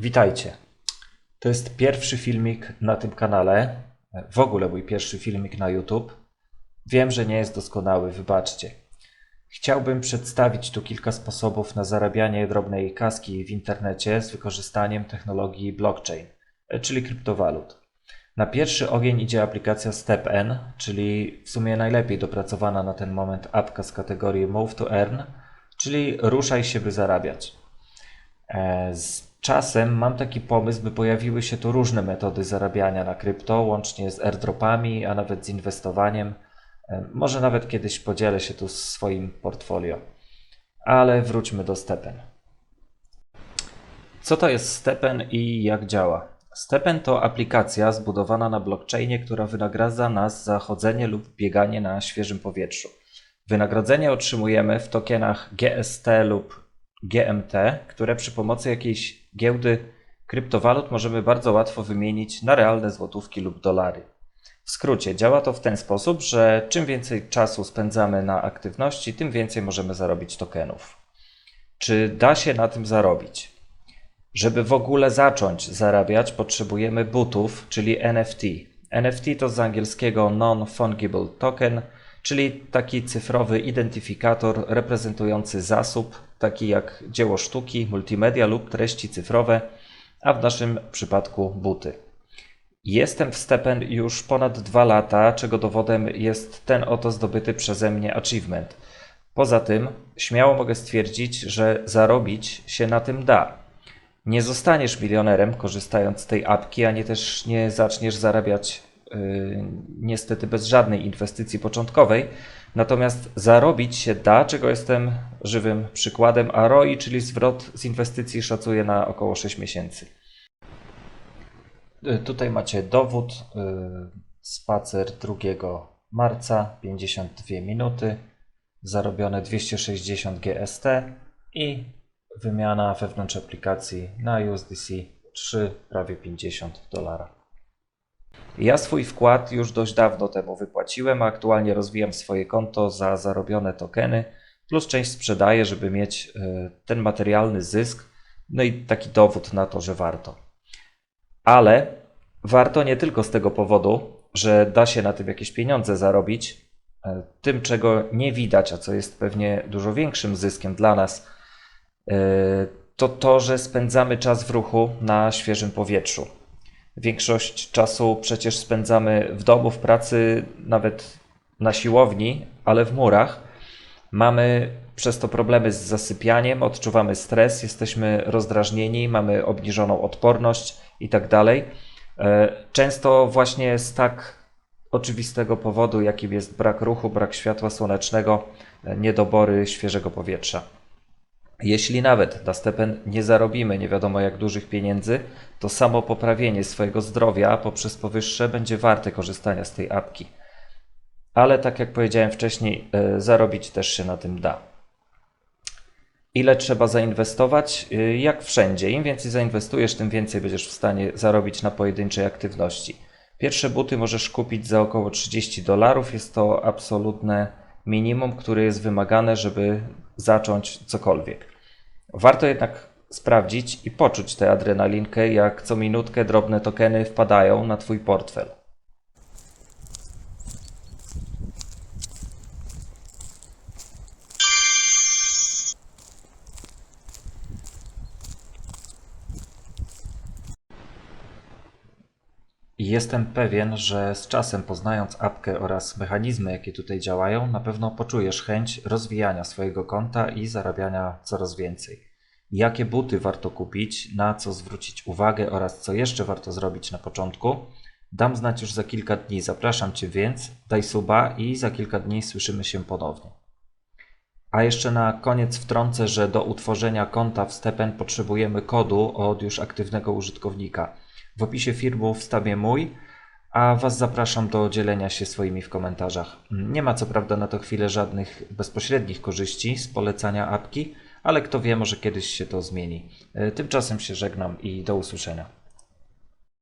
Witajcie. To jest pierwszy filmik na tym kanale. W ogóle mój pierwszy filmik na YouTube. Wiem, że nie jest doskonały, wybaczcie. Chciałbym przedstawić tu kilka sposobów na zarabianie drobnej kaski w internecie z wykorzystaniem technologii blockchain, czyli kryptowalut. Na pierwszy ogień idzie aplikacja StepN, czyli w sumie najlepiej dopracowana na ten moment apka z kategorii Move to Earn, czyli ruszaj się, by zarabiać. E, Z czasem mam taki pomysł, by pojawiły się tu różne metody zarabiania na krypto, łącznie z airdropami, a nawet z inwestowaniem. Może nawet kiedyś podzielę się tu swoim portfolio. Ale wróćmy do Stepen. Co to jest Stepen i jak działa? Stepen to aplikacja zbudowana na blockchainie, która wynagradza nas za chodzenie lub bieganie na świeżym powietrzu. Wynagrodzenie otrzymujemy w tokenach GST lub GMT, które przy pomocy jakiejś giełdy kryptowalut możemy bardzo łatwo wymienić na realne złotówki lub dolary. W skrócie, działa to w ten sposób, że czym więcej czasu spędzamy na aktywności, tym więcej możemy zarobić tokenów. Czy da się na tym zarobić? Żeby w ogóle zacząć zarabiać, potrzebujemy bootów, czyli NFT. NFT to z angielskiego Non-Fungible Token, czyli taki cyfrowy identyfikator reprezentujący zasób, taki jak dzieło sztuki, multimedia lub treści cyfrowe, a w naszym przypadku buty. Jestem w Stepen już ponad dwa lata, czego dowodem jest ten oto zdobyty przeze mnie achievement. Poza tym, śmiało mogę stwierdzić, że zarobić się na tym da. Nie zostaniesz milionerem korzystając z tej apki, ani też nie zaczniesz zarabiać niestety bez żadnej inwestycji początkowej. Natomiast zarobić się da, czego jestem żywym przykładem, a ROI, czyli zwrot z inwestycji, szacuję na około 6 miesięcy. Y, Tutaj macie dowód. y, Spacer 2 marca, 52 minuty, zarobione 260 GST i wymiana wewnątrz aplikacji na USDC 3, prawie 50 dolara. Ja swój wkład już dość dawno temu wypłaciłem, a aktualnie rozwijam swoje konto za zarobione tokeny, plus część sprzedaję, żeby mieć y, ten materialny zysk, no i taki dowód na to, że warto. Ale warto nie tylko z tego powodu, że da się na tym jakieś pieniądze zarobić. E, Tym, czego nie widać, a co jest pewnie dużo większym zyskiem dla nas, e, to to, że spędzamy czas w ruchu na świeżym powietrzu. Większość czasu przecież spędzamy w domu, w pracy, nawet na siłowni, ale w murach. Mamy przez to problemy z zasypianiem, odczuwamy stres, jesteśmy rozdrażnieni, mamy obniżoną odporność i tak. E, Często właśnie z tak oczywistego powodu, jakim jest brak ruchu, brak światła słonecznego, e, niedobory świeżego powietrza. Jeśli nawet na stepen nie zarobimy nie wiadomo jak dużych pieniędzy, to samo poprawienie swojego zdrowia poprzez powyższe będzie warte korzystania z tej apki. Ale tak jak powiedziałem wcześniej, e, zarobić też się na tym da. Ile trzeba zainwestować? Y, Jak wszędzie. Im więcej zainwestujesz, tym więcej będziesz w stanie zarobić na pojedynczej aktywności. Pierwsze buty możesz kupić za około 30 dolarów. Jest to absolutne minimum, które jest wymagane, żeby zacząć cokolwiek. Warto jednak sprawdzić i poczuć tę adrenalinkę, jak co minutkę drobne tokeny wpadają na Twój portfel. I Jestem pewien, że z czasem poznając apkę oraz mechanizmy, jakie tutaj działają, na pewno poczujesz chęć rozwijania swojego konta i zarabiania coraz więcej. Jakie buty warto kupić, na co zwrócić uwagę oraz co jeszcze warto zrobić na początku, dam znać już za kilka dni. Zapraszam Cię więc, daj suba i za kilka dni słyszymy się ponownie. A jeszcze na koniec wtrącę, że do utworzenia konta w Stepen potrzebujemy kodu od już aktywnego użytkownika. W opisie filmu wstawię mój, a Was zapraszam do dzielenia się swoimi w komentarzach. Nie ma co prawda na to chwilę żadnych bezpośrednich korzyści z polecania apki, ale kto wie, może kiedyś się to zmieni. E, Tymczasem się żegnam i do usłyszenia.